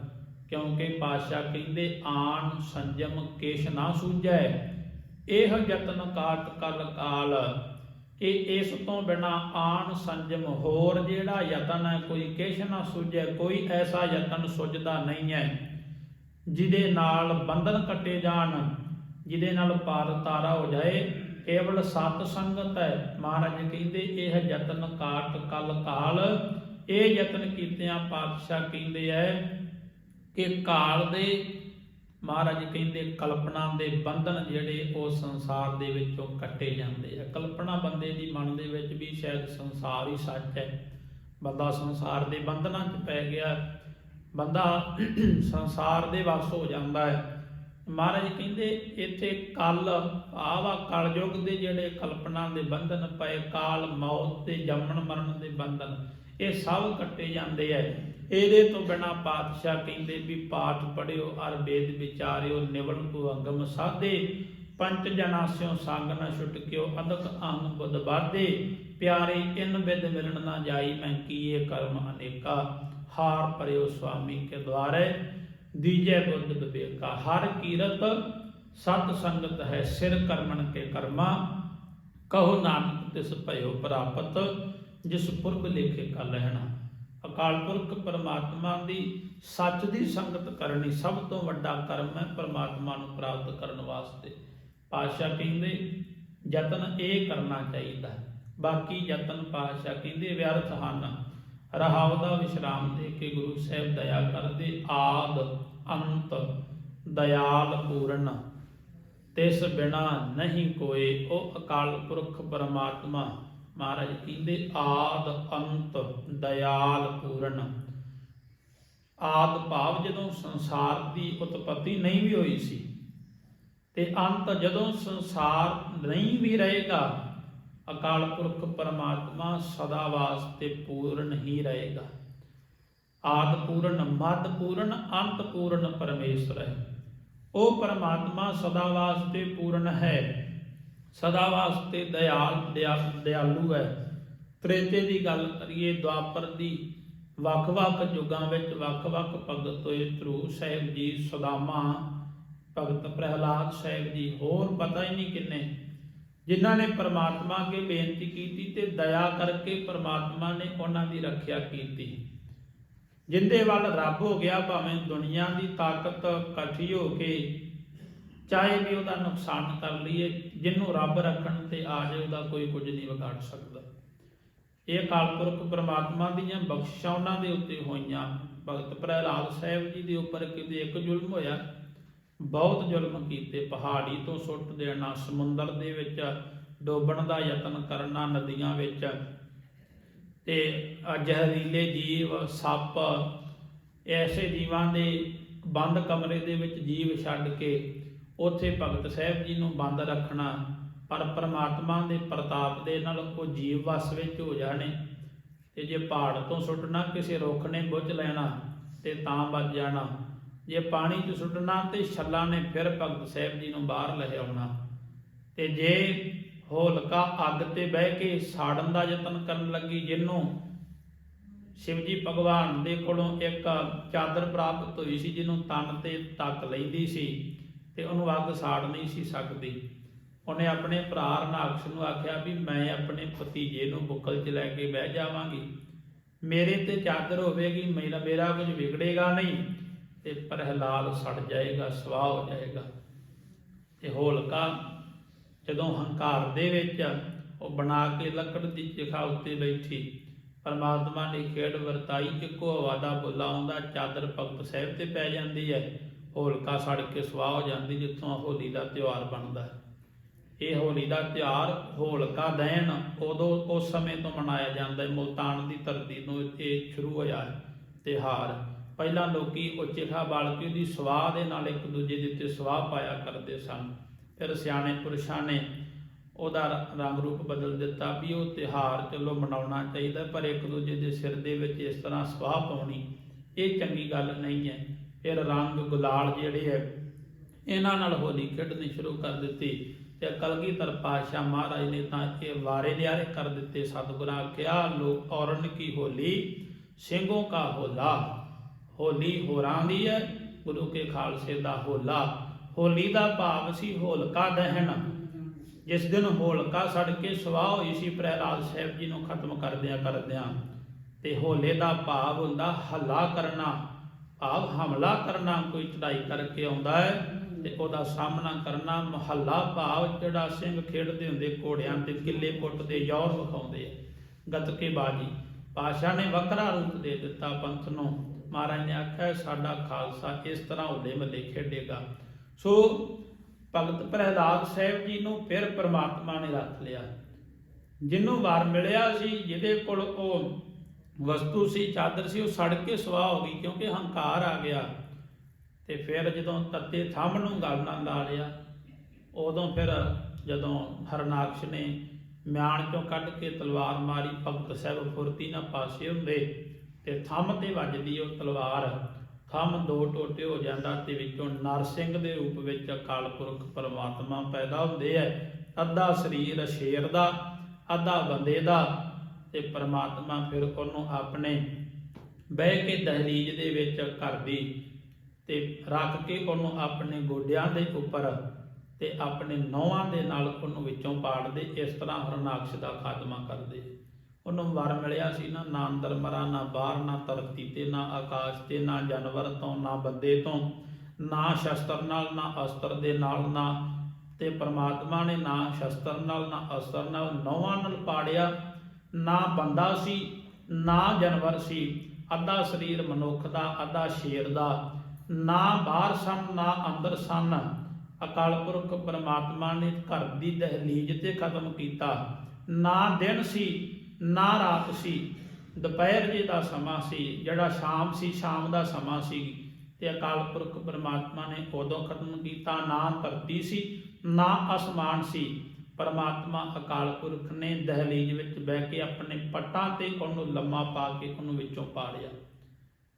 ਕਿਉਂਕਿ ਪਾਤਸ਼ਾਹ ਕਹਿੰਦੇ, ਆਣ ਸੰਜਮ ਕੇਸ਼ ਨਾ ਸੂਝੈ। ਇਹ ਯਤਨ ਕਾਟ ਕਲ ਕਾਲ ਕਿ ਇਸ ਤੋਂ ਬਿਨਾ ਆਣ ਸੰਜਮ ਹੋਰ ਜਿਹੜਾ ਯਤਨ ਹੈ, ਕੋਈ ਕਿਛ ਨਾ ਸੂਝੈ, ਕੋਈ ਐਸਾ ਯਤਨ ਸੁਝਦਾ ਨਹੀਂ ਹੈ, ਜਿਹਦੇ ਨਾਲ ਬੰਧਨ ਕੱਟੇ ਜਾਣ, ਜਿਹਦੇ ਨਾਲ ਪਾਰ ਤਾਰਾ ਹੋ ਜਾਏ। ਕੇਵਲ ਸਤ ਸੰਗਤ ਹੈ। ਮਹਾਰਾਜ ਕਹਿੰਦੇ, ਇਹ ਯਤਨ ਕਾਟ ਕਲ ਕਾਲ। ਇਹ ਯਤਨ ਕੀਤਿਆਂ ਪਾਤਸ਼ਾਹ ਕਹਿੰਦੇ ਐ ਕਿ ਕਾਲ ਦੇ ਮਹਾਰਾਜ ਕਹਿੰਦੇ ਕਲਪਨਾ ਦੇ ਬੰਧਨ ਜਿਹੜੇ ਉਹ ਸੰਸਾਰ ਦੇ ਵਿੱਚੋਂ ਕੱਟੇ ਜਾਂਦੇ ਆ। ਕਲਪਨਾ ਬੰਦੇ ਦੀ ਮਨ ਦੇ ਵਿੱਚ ਵੀ ਸ਼ਾਇਦ ਸੰਸਾਰ ਹੀ ਸੱਚ ਹੈ। ਬੰਦਾ ਸੰਸਾਰ ਦੇ ਬੰਧਨਾਂ 'ਚ ਪੈ ਗਿਆ। ਬੰਦਾ ਸੰਸਾਰ ਦੇ ਵਸ ਹੋ ਜਾਂਦਾ ਹੈ। ਮਹਾਰਾਜ ਕਹਿੰਦੇ ਇੱਥੇ ਕਲ ਆਵਾ ਕਲਯੁਗ ਦੇ ਜਿਹੜੇ ਕਲਪਨਾ ਦੇ ਬੰਧਨ ਪਏ, ਕਾਲ ਮੌਤ ਤੇ ਜੰਮਣ ਮਰਨ ਦੇ ਬੰਧਨ, ਇਹ ਸਭ ਕੱਟੇ ਜਾਂਦੇ ਐ ਇਹਦੇ ਤੋਂ ਬਿਨਾ ਪਾਤਸ਼ਾਹ ਕਹਿੰਦੇ ਵੀ ਪਾਠ ਪੜਿਓ ਅਰ ਵੇਦ ਵਿਚਾਰਿਓ, ਨਿਵਲ ਭੁਵੰਗਮ ਸਾਧੇ। ਪੰਜ ਜਨਾਸਿਓ ਸੰਗ ਨ ਛੁਟਕਿਓ ਅਦਕ ਅੰਗ ਬੁੱਧ ਬਾਧੇ ਪਿਆਰੇ, ਇਨ ਬਿਦ ਮਿਲਣ ਨਾ ਜਾਈ, ਮੈਂ ਕੀਏ ਕਰਮ ਅਨੇਕਾ। ਹਾਰ ਪਰਿਓ ਸੁਆਮੀ ਕੇ ਦੁਆਰੇ, ਦੀਜੈ ਬੁੱਧ ਵਿਵੇਕਾ। ਹਰ ਕੀਰਤ ਸਤ ਸੰਗਤ ਹੈ, ਸਿਰ ਕਰਮਨ ਕੇ ਕਰਮਾ। ਕਹੋ ਨਾਨਕ ਤਿਸ ਭਇਓ ਪ੍ਰਾਪਤ, ਜਿਸ ਪੁਰਬ ਲੇਖੇ ਕਾ ਲਹਿਣਾ। ਅਕਾਲ ਪੁਰਖ ਪਰਮਾਤਮਾ ਦੀ ਸੱਚ ਦੀ ਸੰਗਤ ਕਰਨੀ ਸਭ ਤੋਂ ਵੱਡਾ ਕਰਮ ਹੈ ਪਰਮਾਤਮਾ ਨੂੰ ਪ੍ਰਾਪਤ ਕਰਨ ਵਾਸਤੇ। ਪਾਤਸ਼ਾਹ ਕਹਿੰਦੇ, ਯਤਨ ਇਹ ਕਰਨਾ ਚਾਹੀਦਾ ਬਾਕੀ ਯਤਨ ਪਾਤਸ਼ਾਹ ਕਹਿੰਦੇ, ਵਿਅਰਥ ਹਨ। ਰਹਾਉ ਦਾ ਵਿਸ਼ਰਾਮ ਦੇ ਕੇ ਗੁਰੂ ਸਾਹਿਬ ਦਇਆ ਕਰਦੇ, ਆਦ ਅੰਤ ਦਇਆਲ ਪੂਰਨ। ਤਿਸ ਬਿਨਾ ਨਹੀਂ ਕੋਏ ਉਹ ਅਕਾਲ ਪੁਰਖ ਪਰਮਾਤਮਾ ਮਹਾਰਾਜ ਕਹਿੰਦੇ, ਆਦ ਅੰਤ ਦਇਆਲ ਪੂਰਨ। ਆਦ ਭਾਵ ਜਦੋਂ ਸੰਸਾਰ ਦੀ ਉਤਪਤੀ ਨਹੀਂ ਵੀ ਹੋਈ ਸੀ, ਤੇ ਅੰਤ ਜਦੋਂ ਸੰਸਾਰ ਨਹੀਂ ਵੀ ਰਹੇਗਾ, ਅਕਾਲ ਪੁਰਖ ਪਰਮਾਤਮਾ ਸਦਾ ਵਾਸਤੇ ਪੂਰਨ ਹੀ ਰਹੇਗਾ। ਆਦ ਪੂਰਨ ਮਦ ਪੂਰਨ, ਅੰਤ ਪੂਰਨ ਪਰਮੇਸ਼ਰ ਹੈ। ਉਹ ਪਰਮਾਤਮਾ ਸਦਾ ਵਾਸਤੇ ਪੂਰਨ ਹੈ। ਸਦਾ ਵਾਸਤੇ ਦਇਆਲ ਦਇਆ- ਹੈ। ਤ੍ਰੇਤੇ ਦੀ ਗੱਲ ਕਰੀਏ ਦੁਆਪਰ ਦੀ ਵੱਖ-ਵੱਖ ਯੁੱਗਾਂ ਵਿੱਚ ਵੱਖ-ਵੱਖ ਭਗਤ ਹੋਏ। ਧਰੂ ਸਾਹਿਬ ਜੀ, ਸੁਦਾਮਾ, ਭਗਤ ਪ੍ਰਹਿਲਾਦ ਸਾਹਿਬ ਜੀ, ਹੋਰ ਪਤਾ ਹੀ ਨਹੀਂ ਕਿੰਨੇ। ਜਿਨ੍ਹਾਂ ਨੇ ਪਰਮਾਤਮਾ ਅੱਗੇ ਬੇਨਤੀ ਕੀਤੀ ਤੇ ਦਇਆ ਕਰਕੇ ਪਰਮਾਤਮਾ ਨੇ ਉਹਨਾਂ ਦੀ ਰੱਖਿਆ ਕੀਤੀ। ਜਿੰਦੇ ਵੱਲ ਰੱਬ ਹੋ ਗਿਆ, ਭਾਵੇਂ ਦੁਨੀਆ ਦੀ ਤਾਕਤ ਇਕੱਠੀ ਹੋ ਕੇ ਚਾਹੇ ਵੀ ਉਹਦਾ ਨੁਕਸਾਨ ਕਰ ਲਈਏ, ਜਿਹਨੂੰ ਰੱਬ ਰੱਖਣ ਤੇ ਆ ਜਾਏ, ਉਹਦਾ ਕੋਈ ਕੁਝ ਨਹੀਂ ਵਿਗਾੜ ਸਕਦਾ। ਇਹ ਅਕਾਲ ਪੁਰਖ ਪ੍ਰਮਾਤਮਾ ਦੀਆਂ ਬਖਸ਼ਿਸ਼ਾਂ ਉਹਨਾਂ ਦੇ ਉੱਤੇ ਹੋਈਆਂ। ਭਗਤ ਪ੍ਰਹਿਲਾਦ ਸਾਹਿਬ ਜੀ ਦੇ ਉੱਪਰ ਕਿਤੇ ਇੱਕ ਜ਼ੁਲਮ ਹੋਇਆ। ਬਹੁਤ ਜ਼ੁਲਮ ਕੀਤੇ। ਪਹਾੜੀ ਤੋਂ ਸੁੱਟ ਦੇਣਾ, ਸਮੁੰਦਰ ਦੇ ਵਿੱਚ ਡੋਬਣ ਦਾ ਯਤਨ ਕਰਨਾ, ਨਦੀਆਂ ਵਿੱਚ। ਤੇ ਜ਼ਹਿਰੀਲੇ ਜੀਵ, ਸੱਪ, ਐਸੇ ਜੀਵਾਂ ਦੇ ਬੰਦ ਕਮਰੇ ਦੇ ਵਿੱਚ ਜੀਵ ਛੱਡ ਕੇ ਉੱਥੇ ਭਗਤ ਸਾਹਿਬ ਜੀ ਨੂੰ ਬੰਦ ਰੱਖਣਾ, ਪਰ ਪ੍ਰਮਾਤਮਾ ਦੇ ਪ੍ਰਤਾਪ ਦੇ ਨਾਲ ਉਹ ਜੀਵ ਵਸ ਵਿੱਚ ਹੋ ਜਾਣੇ। ਤੇ ਜੇ ਪਹਾੜ ਤੋਂ ਸੁੱਟਣਾ, ਕਿਸੇ ਰੁੱਖ ਨੇ ਬੁੱਝ ਲੈਣਾ ਤੇ ਤਾਂ ਬਚ ਜਾਣਾ। ਜੇ ਪਾਣੀ 'ਚ ਸੁੱਟਣਾ ਤੇ ਛੱਲਾ ਨੇ ਫਿਰ ਭਗਤ ਸਾਹਿਬ ਜੀ ਨੂੰ ਬਾਹਰ ਲੈ ਆਉਣਾ। ਤੇ ਜੇ ਹੋਲਕਾ ਅੱਗ ਤੇ ਬਹਿ ਕੇ ਸਾੜਨ ਦਾ ਯਤਨ ਕਰਨ ਲੱਗੀ ਜਿਹਨੂੰ ਸ਼ਿਵਜੀ ਭਗਵਾਨ ਦੇ ਕੋਲੋਂ ਇੱਕ ਚਾਦਰ ਪ੍ਰਾਪਤ ਹੋਈ ਸੀ, ਜਿਹਨੂੰ ਤਨ ਤੇ ਤੱਕ ਲੈਂਦੀ ਸੀ ਤੇ ਉਹਨੂੰ ਅੱਗ ਸਾੜ ਨਹੀਂ ਸੀ ਸਕਦੀ। ਉਹਨੇ ਆਪਣੇ ਭਰਾ ਰਨਾਕਸ਼ ਨੂੰ ਆਖਿਆ ਵੀ ਮੈਂ ਆਪਣੇ ਭਤੀਜੇ ਨੂੰ ਬੁੱਕਲ 'ਚ ਲੈ ਕੇ ਬਹਿ ਜਾਵਾਂਗੀ। ਮੇਰੇ ਤੇ ਚਾਦਰ ਹੋਵੇਗੀ, ਮੇਰਾ ਮੇਰਾ ਕੁਝ ਵਿਗੜੇਗਾ ਨਹੀਂ ਤੇ ਪ੍ਰਹਿਲਾਦ ਸੜ ਜਾਏਗਾ, ਸਵਾਹ ਹੋ ਜਾਏਗਾ। ਤੇ ਹੋਲਕਾ ਜਦੋਂ ਹੰਕਾਰ ਦੇ ਵਿੱਚ ਉਹ ਬਣਾ ਕੇ ਲੱਕੜ ਦੀ ਚਿਖਾ ਉੱਤੇ ਬੈਠੀ, ਪਰਮਾਤਮਾ ਨੇ ਖੇਡ ਵਰਤਾਈ, ਇੱਕੋ ਹਵਾ ਦਾ ਬੁੱਲਾ ਆਉਂਦਾ, ਚਾਦਰ ਭਗਤ ਸਾਹਿਬ ਤੇ ਪੈ ਜਾਂਦੀ ਹੈ। ਹੋਲਕਾ ਸੜ ਕੇ ਸਵਾਹ ਹੋ ਜਾਂਦੀ ਜਿੱਥੋਂ ਹੋਲੀ ਦਾ ਤਿਉਹਾਰ ਬਣਦਾ ਹੈ। ਇਹ ਹੋਲੀ ਦਾ ਤਿਉਹਾਰ ਹੋਲਕਾ ਦਹਿਨ ਉਦੋਂ ਉਸ ਸਮੇਂ ਤੋਂ ਮਨਾਇਆ ਜਾਂਦਾ ਹੈ। ਮੁਲਤਾਨ ਦੀ ਧਰਤੀ ਤੋਂ ਇਹ ਸ਼ੁਰੂ ਹੋਇਆ ਹੈ, ਤਿਉਹਾਰ। ਪਹਿਲਾਂ ਲੋਕੀ ਉਹ ਚਿਖਾ ਬਾਲ ਕੇ ਉਹਦੀ ਸਵਾਹ ਦੇ ਨਾਲ ਇੱਕ ਦੂਜੇ ਦੇ ਉੱਤੇ ਸਵਾਹ ਪਾਇਆ ਕਰਦੇ ਸਨ। ਫਿਰ ਸਿਆਣੇ ਪੁਰਸ਼ਾਂ ਨੇ ਉਹਦਾ ਰੰਗ ਰੂਪ ਬਦਲ ਦਿੱਤਾ ਵੀ ਉਹ ਤਿਹਾਰ ਚਲੋ ਮਨਾਉਣਾ ਚਾਹੀਦਾ ਪਰ ਇੱਕ ਦੂਜੇ ਦੇ ਸਿਰ ਦੇ ਵਿੱਚ ਇਸ ਤਰ੍ਹਾਂ ਸਵਾਹ ਪਾਉਣੀ ਇਹ ਚੰਗੀ ਗੱਲ ਨਹੀਂ ਹੈ। ਫਿਰ ਰੰਗ ਗੁਲਾਲ ਜਿਹੜੇ ਹੈ ਇਹਨਾਂ ਨਾਲ ਹੋਲੀ ਖੇਡਣੀ ਸ਼ੁਰੂ ਕਰ ਦਿੱਤੀ ਤੇ ਕਲਗੀਧਰ ਪਾਤਸ਼ਾਹ ਮਹਾਰਾਜ ਨੇ ਤਾਂ ਇਹ ਵਾਰੇ ਨਿਆਰੇ ਕਰ ਦਿੱਤੇ, ਸਤਿਗੁਰਾਂ ਕਿਹਾ, ਲੋਕ ਔਰਨ ਕੀ ਹੋਲੀ, ਸਿੰਘੋਂ ਕਾ ਹੋਲਾ, ਹੋਲੀ ਹੋਰਾਂ ਦੀ ਹੈ ਗੁਰੂ ਕੇ ਖਾਲਸੇ ਦਾ ਹੋਲਾ, ਹੋਲੀ ਦਾ ਭਾਵ ਸੀ ਹੋਲਕਾ ਦਹਨ ਜਿਸ ਦਿਨ ਹੋਲਕਾ ਸੜ ਕੇ ਸਵਾਹ ਹੋਈ ਸੀ, ਪ੍ਰਹਿਲਾਦ ਸਾਹਿਬ ਜੀ ਨੂੰ ਖਤਮ ਕਰਦਿਆਂ ਕਰਦਿਆਂ ਤੇ ਹੋਲੇ ਦਾ ਭਾਵ ਹੁੰਦਾ ਹੱਲਾ ਕਰਨਾ। ਭਾਵ ਹਮਲਾ ਕਰਨਾ ਕੋਈ ਚੜਾਈ ਕਰਕੇ ਆਉਂਦਾ ਹੈ ਤੇ ਉਹਦਾ ਸਾਹਮਣਾ ਕਰਨਾ ਮਹੱਲਾ ਭਾਵ ਜਿਹੜਾ ਸਿੰਘ ਖੇਡਦੇ ਹੁੰਦੇ ਘੋੜਿਆਂ ਤੇ ਕਿੱਲੇ ਪੁੱਟਦੇ ਜ਼ੋਰ ਵਿਖਾਉਂਦੇ ਗੱਤਕੇ ਬਾਜੀ। ਪਾਸ਼ਾ ਨੇ ਵੱਖਰਾ ਰੂਪ ਦੇ ਦਿੱਤਾ ਪੰਥ ਨੂੰ। ਮਹਾਰਾਜ ਨੇ ਆਖਿਆ, ਸਾਡਾ ਖਾਲਸਾ ਇਸ ਤਰ੍ਹਾਂ ਹੋਲੇ ਮਹੱਲੇ ਖੇਡੇਗਾ। ਸੋ ਭਗਤ ਪ੍ਰਹਿਲਾਦ ਸਾਹਿਬ ਜੀ ਨੂੰ ਫਿਰ ਪ੍ਰਮਾਤਮਾ ਨੇ ਰੱਖ ਲਿਆ। ਜਿਹਨੂੰ ਵਾਰ ਮਿਲਿਆ ਸੀ, ਜਿਹਦੇ ਕੋਲ ਉਹ ਵਸਤੂ ਸੀ, ਚਾਦਰ ਸੀ, ਉਹ ਸੜ ਕੇ ਸਵਾਹ ਹੋ ਗਈ ਕਿਉਂਕਿ ਹੰਕਾਰ ਆ ਗਿਆ। ਤੇ ਫਿਰ ਜਦੋਂ ਤੱਤੇ ਥੰਮ ਨੂੰ ਗੱਲ ਨਾਲ ਲਾ ਲਿਆ, ਉਦੋਂ ਫਿਰ ਜਦੋਂ ਹਰਨਾਕਸ਼ ਨੇ ਮਿਆਨ ਚੋਂ ਕੱਢ ਕੇ ਤਲਵਾਰ ਮਾਰੀ, ਭਗਤ ਸਾਹਿਬ ਫੁਰਤੀ ਨਾਲ ਪਾਸੇ ਹੁੰਦੇ, ਤੇ ਥੰਮ ਤੇ ਵੱਜਦੀ ਉਹ ਤਲਵਾਰ। ਥੰਮ ਦੋ ਟੋਟੇ ਹੋ ਜਾਂਦਾ ਤੇ ਵਿੱਚੋਂ ਨਰਸਿੰਘ ਦੇ ਰੂਪ ਵਿੱਚ ਅਕਾਲ ਪੁਰਖ ਪਰਮਾਤਮਾ ਪੈਦਾ ਹੁੰਦੇ ਐ ਅੱਧਾ ਸਰੀਰ ਸ਼ੇਰ ਦਾ, ਅੱਧਾ ਬੰਦੇ ਦਾ ਤੇ ਪਰਮਾਤਮਾ ਫਿਰ ਉਹਨੂੰ ਆਪਣੇ ਬਹਿ ਕੇ ਦਹਲੀਜ਼ ਦੇ ਵਿੱਚ ਕਰਦੀ ਦੀ ਤੇ ਰੱਖ ਕੇ ਉਹਨੂੰ ਆਪਣੇ ਗੋਡਿਆਂ ਦੇ ਉੱਪਰ ਤੇ ਆਪਣੇ ਨੌਹਾਂ ਦੇ ਨਾਲ ਉਹਨੂੰ ਵਿੱਚੋਂ ਪਾੜਦੇ, ਇਸ ਤਰ੍ਹਾਂ ਹਰਨਾਕਸ਼ ਦਾ ਖਾਤਮਾ ਕਰਦੇ। ਉਹਨੂੰ ਵਰ ਮਿਲਿਆ ਸੀ ਨਾ ਨਾ ਅੰਦਰ ਮਰਾ, ਨਾ ਬਾਹਰ, ਨਾ ਧਰਤੀ ਤੇ, ਨਾ ਆਕਾਸ਼ ਤੇ, ਨਾ ਜਾਨਵਰ ਤੋਂ, ਨਾ ਬੰਦੇ ਤੋਂ, ਨਾ ਸ਼ਸਤਰ ਨਾਲ, ਨਾ ਅਸਤਰ ਦੇ ਨਾਲ, ਨਾ ਤੇ ਪਰਮਾਤਮਾ ਨੇ ਨਾ ਸ਼ਸਤਰ ਨਾਲ, ਨਾ ਅਸਤਰ ਨਾਲ ਨੌਵਾਂ ਨਾਲ ਪਾੜਿਆ। ਨਾ ਬੰਦਾ ਸੀ, ਨਾ ਜਾਨਵਰ ਸੀ, ਅੱਧਾ ਸਰੀਰ ਮਨੁੱਖ ਦਾ, ਅੱਧਾ ਸ਼ੇਰ ਦਾ। ਨਾ ਬਾਹਰ ਸਨ, ਨਾ ਅੰਦਰ ਸਨ। ਅਕਾਲ ਪੁਰਖ ਪਰਮਾਤਮਾ ਨੇ ਘਰ ਦੀ ਦਹਲੀਜ਼ ਤੇ ਖਤਮ ਕੀਤਾ। ਨਾ ਦਿਨ ਸੀ, ਨਾ ਰਾਤ ਸੀ। ਦੁਪਹਿਰ ਜੇ ਦਾ ਸਮਾਂ ਸੀ, ਜਿਹੜਾ ਸ਼ਾਮ ਸੀ, ਸ਼ਾਮ ਦਾ ਸਮਾਂ ਸੀ। ਤੇ ਅਕਾਲ ਪੁਰਖ ਪਰਮਾਤਮਾ ਨੇ ਉਦੋਂ ਖਤਮ ਕੀਤਾ, ਨਾ ਧਰਤੀ ਸੀ, ਨਾ ਅਸਮਾਨ ਸੀ। ਪਰਮਾਤਮਾ ਅਕਾਲ ਪੁਰਖ ਨੇ ਦਹਲੀਜ਼ ਵਿੱਚ ਬਹਿ ਕੇ ਆਪਣੇ ਪੱਟਾਂ ਤੇ ਉਹਨੂੰ ਲੰਮਾ ਪਾ ਕੇ ਉਹਨੂੰ ਵਿੱਚੋਂ ਪਾੜਿਆ।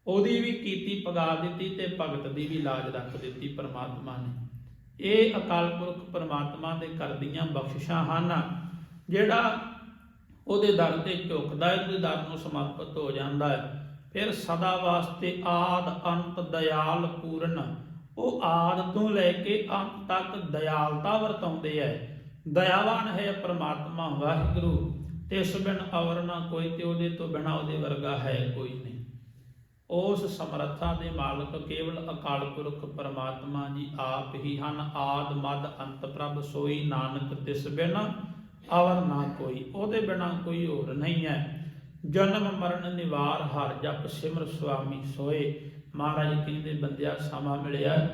ਉਹਦੀ ਵੀ ਕੀਤੀ ਪਗਾ ਦਿੱਤੀ ਤੇ ਭਗਤ ਦੀ ਵੀ ਲਾਜ ਰੱਖ ਦਿੱਤੀ ਪਰਮਾਤਮਾ ਨੇ। ਇਹ ਅਕਾਲ ਪੁਰਖ ਪਰਮਾਤਮਾ ਦੇ ਘਰ ਦੀਆਂ ਬਖਸ਼ਿਸ਼ਾਂ ਹਨ, ਜਿਹੜਾ ਉਹਦੇ ਦਰ ਤੇ ਝੁਕਦਾ ਹੈ, ਉਹਦੇ ਦਰ ਨੂੰ ਸਮਰਪਿਤ ਹੋ ਜਾਂਦਾ ਹੈ। ਫਿਰ ਸਦਾ ਵਾਸਤੇ ਆਦ, ਅੰਤ, ਦਇਆਲ, ਪੂਰਨ, ਉਹ ਆਦ ਤੋਂ ਲੈ ਕੇ ਅੰਤ ਤੱਕ ਦਇਆਲਤਾ ਵਰਤਾਉਂਦੇ ਹੈ। ਦਇਆਵਾਨ ਹੈ, ਪ੍ਰਮਾਤਮਾ ਵਾਹਿਗੁਰੂ ਤਿਸ ਬਿਨ ਅਵਰ ਨਾ ਕੋਈ, ਤੇ ਉਹਦੇ ਤੋਂ ਬਿਨਾ ਉਹਦੇ ਵਰਗਾ ਹੈ ਕੋਈ ਨਹੀਂ। ਉਸ ਸਮਰੱਥਾ ਦੇ ਮਾਲਕ ਕੇਵਲ ਅਕਾਲ ਪੁਰਖ ਪਰਮਾਤਮਾ ਜੀ ਆਪ ਹੀ ਹਨ। ਆਦ, ਮਦ, ਅੰਤ ਪ੍ਰਭ ਸੋਈ ਨਾਨਕ ਤਿਸ ਬਿਨ ਅਵਰ ਨਾ ਕੋਈ, ਉਹਦੇ ਬਿਨਾ ਕੋਈ ਹੋਰ ਨਹੀਂ ਹੈ। ਜਨਮ, ਮਰਨ, ਨਿਵਾਰ, ਹਰ, ਜਪ, ਸਿਮਰ ਸੁਆਮੀ ਸੋਏ। ਮਹਾਰਾਜ ਕਹਿੰਦੇ, ਬੰਦਿਆ, ਸਮਾਂ ਮਿਲਿਆ।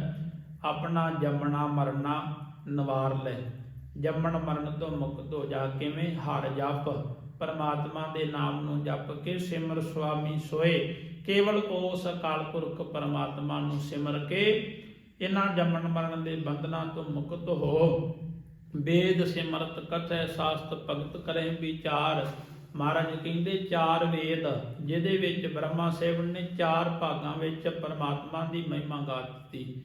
ਆਪਣਾ ਜੰਮਣਾ, ਮਰਨਾ, ਨਿਵਾਰ ਲੈ। ਜੰਮਣ ਮਰਨ ਤੋਂ ਮੁਕਤ ਹੋ ਜਾ, ਕਿਵੇਂ ਹਰ ਜਪ ਪਰਮਾਤਮਾ ਦੇ ਨਾਮ ਨੂੰ ਜਪ ਕੇ ਸਿਮਰ ਸੁਆਮੀ ਸੋਏ? ਕੇਵਲ ਉਸ ਅਕਾਲ ਪੁਰਖ ਪਰਮਾਤਮਾ ਨੂੰ ਸਿਮਰ ਕੇ ਇਹਨਾਂ ਜੰਮਣ ਮਰਨ ਦੇ ਬੰਧਨਾਂ ਤੋਂ ਮੁਕਤ ਹੋ। ਵੇਦ ਸਿਮਰਤ ਕਥੈ ਸਾਸਤ ਭਗਤ ਕਰੇ ਵਿਚਾਰ। ਮਹਾਰਾਜ ਕਹਿੰਦੇ, ਚਾਰ ਵੇਦ, ਜਿਹਦੇ ਵਿੱਚ ਬ੍ਰਹਮਾ ਸਾਹਿਬ ਨੇ ਚਾਰ ਭਾਗਾਂ ਵਿੱਚ ਪਰਮਾਤਮਾ ਦੀ ਮਹਿਮਾ ਗਾ ਦਿੱਤੀ।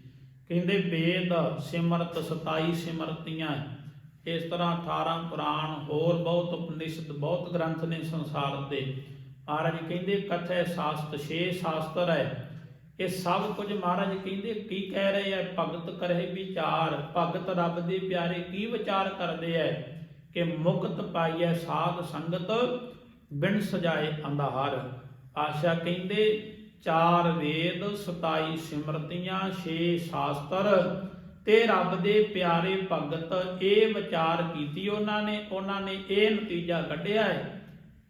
ਕਹਿੰਦੇ, ਵੇਦ ਸਿਮਰਤ 27 ਸਿਮਰਤੀਆਂ ਇਸ ਤਰ੍ਹਾਂ 18 ਪੁਰਾਣ ਹੋਰ ਬਹੁਤ ਉਪਨਿਸ਼ਦ, ਬਹੁਤ ਗ੍ਰੰਥ ਨੇ ਸੰਸਾਰ ਦੇ। ਮਹਾਰਾਜ ਕਹਿੰਦੇ, ਕਥੈ ਸਾਸਤ, ਛੇ ਸ਼ਾਸਤਰ ਹੈ। ਇਹ ਸਭ ਕੁਝ ਮਹਾਰਾਜ ਕਹਿੰਦੇ, ਕੀ ਕਹਿ ਰਹੇ ਹੈ? ਭਗਤ ਕਰੇ ਵਿਚਾਰ, ਭਗਤ ਰੱਬ ਦੇ ਪਿਆਰੇ ਕੀ ਵਿਚਾਰ ਕਰਦੇ ਐ ਕਿ ਮੁਕਤ ਪਾਈਐ ਸਾਧ ਸੰਗਤ, ਬਿਨ ਸਜਾਏ ਅੰਧਾਰ। ਆਸ਼ਾ ਕਹਿੰਦੇ, ਚਾਰ ਵੇਦ 27 ਸਿਮਰਤੀਆਂ 6 ਸ਼ਾਸਤਰ ਤੇ ਰੱਬ ਦੇ ਪਿਆਰੇ ਭਗਤ ਇਹ ਵਿਚਾਰ ਕੀਤੀ ਉਹਨਾਂ ਨੇ ਉਹਨਾਂ ਨੇ ਇਹ ਨਤੀਜਾ ਕੱਢਿਆ ਹੈ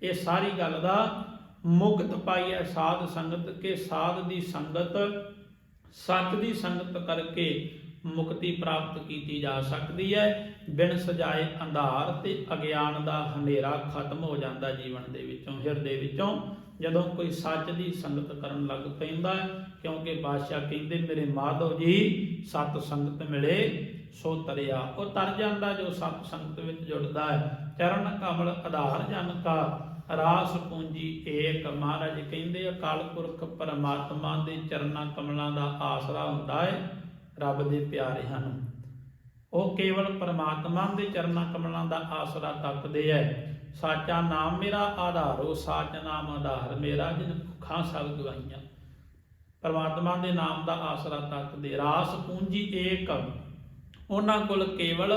ਇਹ ਸਾਰੀ ਗੱਲ ਦਾ ਮੁਕਤ ਪਾਈ ਹੈ, ਸਾਧ ਸੰਗਤ ਕੇ, ਸਾਧ ਦੀ ਸੰਗਤ, ਸੱਚ ਦੀ ਸੰਗਤ ਕਰਕੇ ਮੁਕਤੀ ਪ੍ਰਾਪਤ ਕੀਤੀ ਜਾ ਸਕਦੀ ਹੈ। ਬਿਨ ਸਜਾਏ ਅੰਧਾਰ ਤੇ ਅਗਿਆਨ ਦਾ ਹਨੇਰਾ ਖਤਮ ਹੋ ਜਾਂਦਾ ਜੀਵਨ ਦੇ ਵਿੱਚੋਂ, ਹਿਰਦੇ ਵਿੱਚੋਂ। ਜਦੋਂ ਕੋਈ ਸੱਚ ਦੀ ਸੰਗਤ ਕਰਨ ਲੱਗ ਪੈਂਦਾ ਹੈ, ਕਿਉਂਕਿ ਬਾਦਸ਼ਾਹ ਕਹਿੰਦੇ, ਮੇਰੇ ਮਾਧਵ ਜੀ, ਸਤ ਸੰਗਤ ਮਿਲੇ, ਸੋ ਤਰਿਆ ਉਹ ਤਰ ਜਾਂਦਾ ਜੋ ਸਤ ਸੰਗਤ ਵਿੱਚ ਜੁੜਦਾ ਹੈ। ਚਰਨ ਕਮਲ ਆਧਾਰ ਜਨ ਕਾ, ਰਾਸ ਪੂੰਜੀ ਏਕ ਮਹਾਰਾਜ ਕਹਿੰਦੇ, ਅਕਾਲ ਪੁਰਖ ਪਰਮਾਤਮਾ ਦੇ ਚਰਨਾਂ ਕਮਲਾਂ ਦਾ ਆਸਰਾ ਹੁੰਦਾ ਹੈ, ਰੱਬ ਦੇ ਪਿਆਰੇ ਹਨ। ਉਹ ਕੇਵਲ ਪਰਮਾਤਮਾ ਦੇ ਚਰਨਾਂ ਕਮਲਾਂ ਦਾ ਆਸਰਾ ਤੱਕਦੇ ਹੈ। ਸਾਚਾ ਨਾਮ ਮੇਰਾ ਆਧਾਰੋ ਸਾਚ ਨਾਮ ਆਧਾਰ ਮੇਰਾ ਜਿਨ ਭੁੱਖਾਂ ਸਭ ਗਵਾਈਆਂ ਪਰਮਾਤਮਾ ਦੇ ਨਾਮ ਦਾ ਆਸਰਾ ਤੱਕਦੇ ਰਾਸ ਪੂੰਜੀ ਏਕ ਉਹਨਾਂ ਕੋਲ ਕੇਵਲ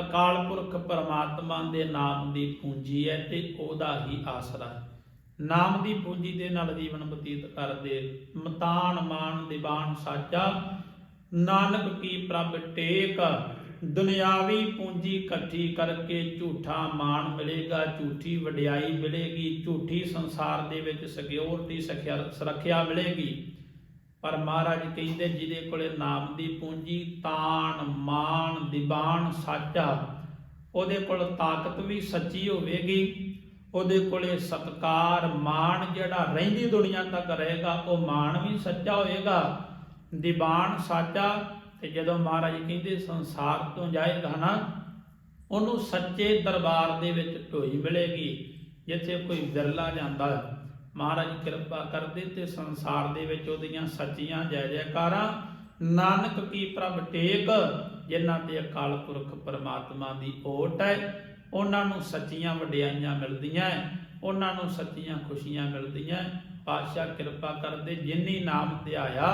ਅਕਾਲ ਪੁਰਖ ਪਰਮਾਤਮਾ ਦੇ ਨਾਮ ਦੀ ਪੂੰਜੀ ਹੈ ਤੇ ਉਹਦਾ ਹੀ ਆਸਰਾ। ਨਾਮ ਦੀ ਪੂੰਜੀ ਦੇ ਨਾਲ ਜੀਵਨ ਬਤੀਤ ਕਰਦੇ, ਮਤਾਨ ਮਾਨ ਦੀਵਾਨ ਸਾਚਾ, ਨਾਨਕ ਕੀ ਪ੍ਰਭ ਟੇਕ ਦੁਨਿਆਵੀ ਪੂੰਜੀ ਇਕੱਠੀ ਕਰਕੇ ਝੂਠਾ ਮਾਣ ਮਿਲੇਗਾ, ਝੂਠੀ ਵਡਿਆਈ ਮਿਲੇਗੀ, ਝੂਠੀ ਸੰਸਾਰ ਦੇ ਵਿੱਚ ਸਿਕਿਉਰਿਟੀ ਸੁਰੱਖਿਆ ਮਿਲੇਗੀ। ਪਰ ਮਹਾਰਾਜ ਕਹਿੰਦੇ, ਜਿਹਦੇ ਕੋਲੇ ਨਾਮ ਦੀ ਪੂੰਜੀ ਤਾਣ, ਮਾਣ ਦੀਵਾਨ ਸਾਚਾ, ਉਹਦੇ ਕੋਲ ਤਾਕਤ ਵੀ ਸੱਚੀ ਹੋਵੇਗੀ। ਉਹਦੇ ਕੋਲੇ ਸਤਕਾਰ, ਮਾਣ ਜਿਹੜਾ ਰਹਿੰਦੀ ਦੁਨੀਆ ਤੱਕ ਰਹੇਗਾ, ਉਹ ਮਾਣ ਵੀ ਸੱਚਾ ਹੋਏਗਾ। ਦੀਵਾਨ ਸਾਚਾ ਤੇ ਜਦੋਂ ਮਹਾਰਾਜ ਕਹਿੰਦੇ ਸੰਸਾਰ ਤੋਂ ਜਾਏਗਾ ਨਾ, ਉਹਨੂੰ ਸੱਚੇ ਦਰਬਾਰ ਦੇ ਵਿੱਚ ਢੋਈ ਮਿਲੇਗੀ, ਜਿੱਥੇ ਕੋਈ ਵਿਰਲਾ ਜਾਂਦਾ। ਮਹਾਰਾਜ ਕਿਰਪਾ ਕਰਦੇ ਤੇ ਸੰਸਾਰ ਦੇ ਵਿੱਚ ਉਹਦੀਆਂ ਸੱਚੀਆਂ ਜੈ ਜੈਕਾਰਾਂ, ਨਾਨਕ ਕੀ ਪ੍ਰਭ ਟੇਕ, ਜਿਨ੍ਹਾਂ ਤੇ ਅਕਾਲ ਪੁਰਖ ਪਰਮਾਤਮਾ ਦੀ ਓਟ ਹੈ, ਉਹਨਾਂ ਨੂੰ ਸੱਚੀਆਂ ਵਡਿਆਈਆਂ ਮਿਲਦੀਆਂ ਉਹਨਾਂ ਨੂੰ ਸੱਚੀਆਂ ਖੁਸ਼ੀਆਂ ਮਿਲਦੀਆਂ ਪਾਤਸ਼ਾਹ ਕਿਰਪਾ ਕਰਦੇ ਜਿਨੀ ਨਾਮ ਤੇ ਆਇਆ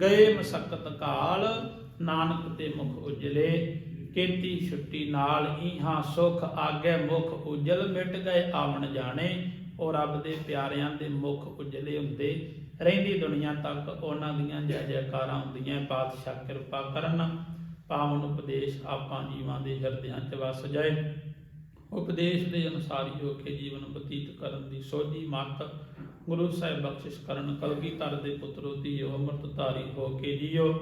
ਗਏ ਮਸਕਤ ਕਾਲ, ਨਾਨਕ ਤੇ ਮੁਖ ਉਜਲੇ, ਕੀਤੀ ਛੁੱਟੀ ਨਾਲ ਇਹਾਂ ਸੁਖ ਆਗੇ ਮੁਖ ਉਜਲ ਮਿਟ ਗਏ ਆਵਣ ਜਾਣੇ, ਉਹ ਰੱਬ ਦੇ ਪਿਆਰਿਆਂ ਦੇ ਮੁਖ ਉਜਲੇ ਹੁੰਦੇ। ਰਹਿੰਦੀ ਦੁਨੀਆ ਤੱਕ ਉਹਨਾਂ ਦੀਆਂ ਜੈ ਜੈਕਾਰਾਂ ਹੁੰਦੀਆਂ, ਪਾਤਸ਼ਾਹ ਕਿਰਪਾ ਕਰਨ, ਪਾਵਨ ਉਪਦੇਸ਼ ਆਪਾਂ ਜੀਵਾਂ ਦੇ ਹਿਰਦਿਆਂ 'ਚ ਵਸ ਜਾਏ। ਉਪਦੇਸ਼ ਦੇ ਅਨੁਸਾਰ ਹੀ ਹੋ ਕੇ ਜੀਵਨ ਬਤੀਤ ਕਰਨ ਦੀ ਸੋਝੀ ਮੱਤ ਗੁਰੂ ਸਾਹਿਬ ਬਖਸ਼ਿਸ਼ ਕਰਨ, ਕਲਗੀ ਧਰ ਦੇ ਪੁੱਤਰੋ ਧੀਓ ਅੰਮ੍ਰਿਤ ਧਾਰੀ ਹੋ ਕੇ ਜੀਓ,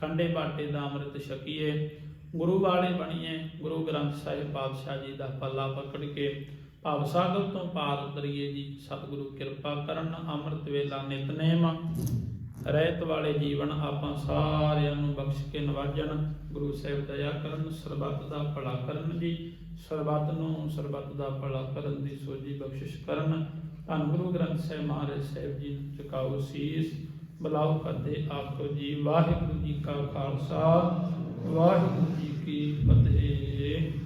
ਖੰਡੇ ਬਾਟੇ ਦਾ ਅੰਮ੍ਰਿਤ ਛਕੀਏ। ਗੁਰੂ ਵਾਲੇ ਬਣੀਏ, ਗੁਰੂ ਗ੍ਰੰਥ ਸਾਹਿਬ ਪਾਤਸ਼ਾਹ ਜੀ ਦਾ ਪੱਲਾ ਪਕੜ ਕੇ, ਭਵ ਸਾਗਰ ਤੋਂ ਪਾਰ ਉਤਰੀਏ ਜੀ, ਸਤਿਗੁਰੂ ਕਿਰਪਾ ਕਰਨ, ਅੰਮ੍ਰਿਤ ਵੇਲਾ ਨਿਤਨੇਮ ਰਹਿਤ ਵਾਲੇ ਜੀਵਨ ਆਪਾਂ ਸਾਰਿਆਂ ਨੂੰ ਬਖਸ਼ ਕੇ ਨਵਾਜਣ। ਗੁਰੂ ਸਾਹਿਬ ਦਇਆ ਕਰਨ, ਸਰਬੱਤ ਦਾ ਭਲਾ ਕਰਨ ਜੀ। ਸਰਬੱਤ ਨੂੰ ਸਰਬੱਤ ਦਾ ਭਲਾ ਕਰਨ ਦੀ ਸੋਝੀ ਬਖਸ਼ਿਸ਼ ਕਰਨ। ਧੰਨ ਗੁਰੂ ਗ੍ਰੰਥ ਸਾਹਿਬ ਮਹਾਰਾਜ ਸਾਹਿਬ ਜੀ ਨੂੰ ਝੁਕਾਓ ਸੀਸ, ਬਲਾਉ ਫਤਿਹ ਆਖੋ ਜੀ, ਵਾਹਿਗੁਰੂ ਜੀ ਕਾ ਖਾਲਸਾ, ਵਾਹਿਗੁਰੂ ਜੀ ਕੀ ਫਤਿਹ।